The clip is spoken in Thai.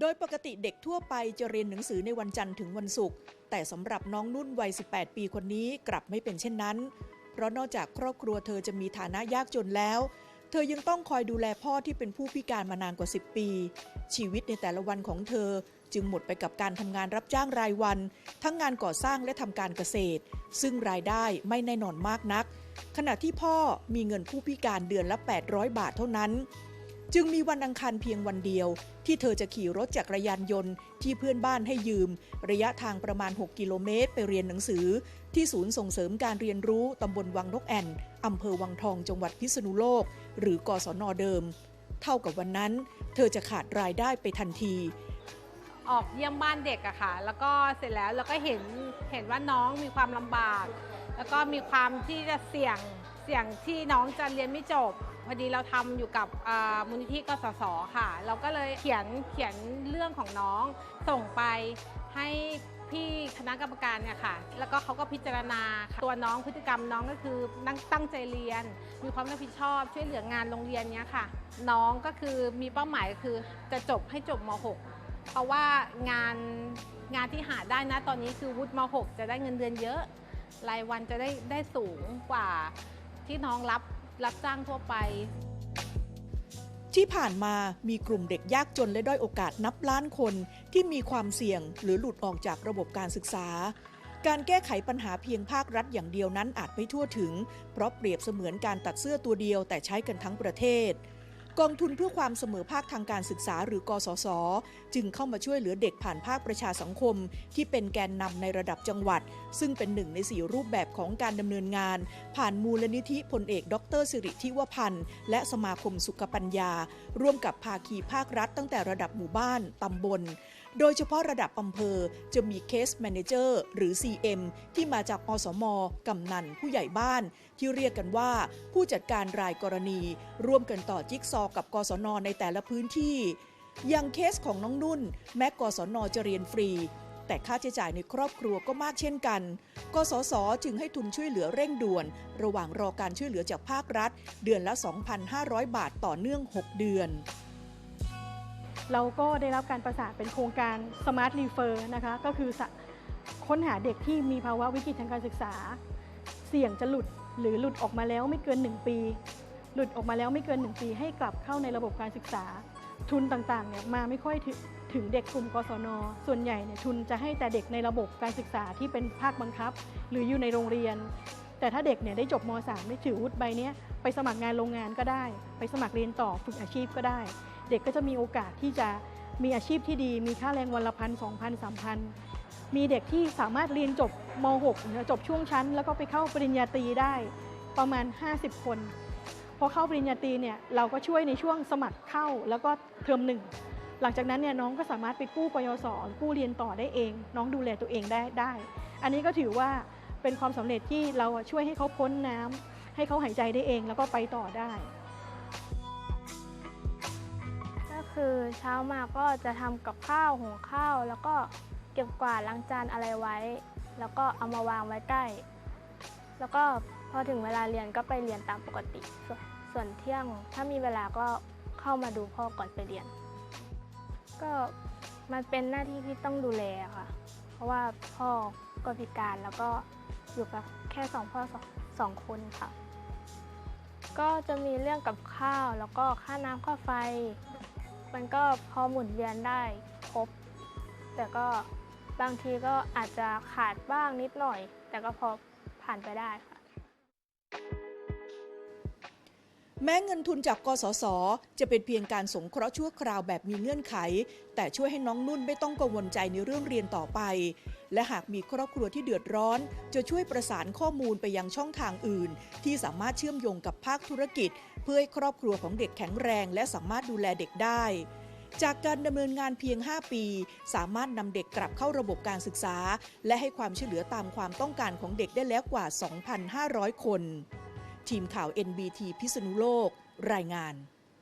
โดยปกติเด็กทั่วไปจะเรียนหนังสือในวันจันทร์ถึงวันศุกร์ แต่สำหรับน้องนุ่นวัย 18 ปีคนนี้กลับไม่เป็นเช่นนั้น เพราะนอกจากครอบครัวเธอจะมีฐานะยากจนแล้ว เธอยังต้องคอยดูแลพ่อที่เป็นผู้พิการมานานกว่า 10 ปี ชีวิตในแต่ละวันของเธอจึงหมดไปกับการทำงานรับจ้างรายวัน ทั้งงานก่อสร้างและทำการเกษตร ซึ่งรายได้ไม่แน่นอนมากนัก ขณะที่พ่อมีเงินผู้พิการเดือนละ 800 บาทเท่านั้น จึงมีวันอังคารเพียงวันเดียว ที่เธอจะขี่รถจักรยานยนต์ที่เพื่อนบ้านให้ยืม ระยะทางประมาณ 6 กิโลเมตร ไปเรียนหนังสือ ที่ศูนย์ส่งเสริมการเรียนรู้ตำบลวังนกแอ่นอำเภอวังทองจังหวัดพิษณุโลก หรือกศนเดิม เท่ากับวันนั้น เธอจะขาดรายได้ไปทันทีออกเยี่ยมบ้านเด็กอะค่ะ แล้วก็เสร็จแล้วเราก็เห็นเห็นว่าน้องมีความลำบาก แล้วก็มีความที่จะเสี่ยง เสี่ยงที่น้องจะเรียนไม่จบ พอดีเราทำอยู่กับมูลนิธิกสศค่ะ เราก็เลยเขียนเขียนเรื่องของน้องส่งไปให้พี่คณะกรรมการเนี่ยค่ะ แล้วก็เขาก็พิจารณาค่ะตัวน้องพฤติกรรมน้องก็คือตั้งตั้งใจเรียน มีความรับผิดชอบช่วยเหลืองานโรงเรียนเนี้ยค่ะ น้องก็คือมีเป้าหมายคือจะจบให้จบม .6 เพราะว่างานงานที่หาได้นะตอนนี้คือวุฒิม .6 จะได้เงินเดือนเยอะ รายวันจะได้ได้สูงกว่า ที่น้องรับรับจ้างทั่วไป ที่ผ่านมามีกลุ่มเด็กยากจนและด้อยโอกาสนับล้านคนที่มีความเสี่ยงหรือหลุดออกจากระบบการศึกษา การแก้ไขปัญหาเพียงภาครัฐอย่างเดียวนั้นอาจไม่ทั่วถึง เพราะเปรียบเสมือนการตัดเสื้อตัวเดียวแต่ใช้กันทั้งประเทศ กองทุนเพื่อความเสมอภาคทางการศึกษาหรือกสศจึงเข้ามาช่วยเหลือเด็กผ่านภาคประชาสังคม ที่เป็นแกนนำในระดับจังหวัด ซึ่งเป็นหนึ่งในสี่รูปแบบของการดำเนินงาน ผ่านมูลนิธิพลเอก ดรสิริทิวพันธ์ และสมาคมสุขปัญญา ร่วมกับภาคีภาครัฐตั้งแต่ระดับหมู่บ้านตำบล โดยเฉพาะระดับอำเภอจะมีเคสแมเนเจอร์หรือ CM ที่มาจากอสมกำนันผู้ใหญ่บ้าน ที่เรียกกันว่า ผู้จัดการรายกรณี ร่วมกันต่อจิ๊กซอกับกศนในแต่ละพื้นที่อย่างเคสของน้องนุ่น แม้กศนจะเรียนฟรี แต่ค่าใช้จ่ายในครอบครัวก็มากเช่นกัน กสศจึงให้ทุนช่วยเหลือเร่งด่วน ระหว่างรอการช่วยเหลือจากภาครัฐ เดือนละ 2,500 บาทต่อเนื่อง 6 เดือน เราก็ได้รับการประสานเป็นโครงการ Smart Refer นะคะ ก็คือค้นหาเด็กที่มีภาวะวิกฤตทางการศึกษา เสี่ยงจะหลุดหรือหลุดออกมาแล้วไม่เกิน 1 ปี หลุดออกมาแล้วไม่เกิน 1 ปีให้กลับเข้าในระบบการศึกษา ทุนต่างๆเนี่ยมาไม่ค่อยถึงถึงเด็กกลุ่มกศน ส่วนใหญ่เนี่ยทุนจะให้แต่เด็กในระบบการศึกษาที่เป็นภาคบังคับ หรืออยู่ในโรงเรียน แต่ถ้าเด็กเนี่ยได้จบม .3 ได้ถือวุฒิใบเนี้ยไปสมัครงานโรงงานก็ได้ ไปสมัครเรียนต่อฝึกอาชีพก็ได้ เด็กก็จะมีโอกาสที่จะมีอาชีพที่ดี มีค่าแรงวันละพันสองพันสามพันมีเด็กที่สามารถเรียนจบม .6 จบช่วงชั้น แล้วก็ไปเข้าปริญญาตรีได้ประมาณ 50 คน พอเข้าปริญญาตรีเนี่ยเราก็ช่วยในช่วงสมัครเข้าแล้วก็เทอมหนึ่งหลังจากนั้นเนี่ยน้องก็สามารถไปกู้ปยสกู้เรียนต่อได้เอง น้องดูแลตัวเองได้ได้ อันนี้ก็ถือว่าเป็นความสำเร็จที่เราช่วยให้เขาพ้นน้ำให้เขาหายใจได้เองแล้วก็ไปต่อได้ คือเช้ามาก็จะทำกับข้าวหุงข้าว แล้วก็เก็บกวาดล้างจานอะไรไว้ แล้วก็เอามาวางไว้ใกล้ แล้วก็พอถึงเวลาเรียนก็ไปเรียนตามปกติส่วนส่วนเที่ยงถ้ามีเวลาก็เข้ามาดูพ่อก่อนไปเรียน ก็มันเป็นหน้าที่ที่ต้องดูแลค่ะ เพราะว่าพ่อก็พิการแล้วก็อยู่กับแค่สองพ่อสองสองคนค่ะ ก็จะมีเรื่องกับข้าวแล้วก็ค่าน้ำค่าไฟ มันก็พอหมุนเวียนได้ครบ แต่ก็บางทีก็อาจจะขาดบ้างนิดหน่อย แต่ก็พอผ่านไปได้ค่ะ แม้เงินทุนจากกสศจะเป็นเพียงการสงเคราะห์ชั่วคราวแบบมีเงื่อนไข แต่ช่วยให้น้องนุ่นไม่ต้องกังวลใจในเรื่องเรียนต่อไป และหากมีครอบครัวที่เดือดร้อน จะช่วยประสานข้อมูลไปยังช่องทางอื่น ที่สามารถเชื่อมโยงกับภาคธุรกิจ เพื่อให้ครอบครัวของเด็กแข็งแรง และสามารถดูแลเด็กได้จากการดำเนินงานเพียง 5 ปี สามารถนำเด็กกลับเข้าระบบการศึกษา และให้ความช่วยเหลือตามความต้องการของเด็กได้แล้วกว่า 2,500 คน ทีมข่าว NBT พิษณุโลก รายงาน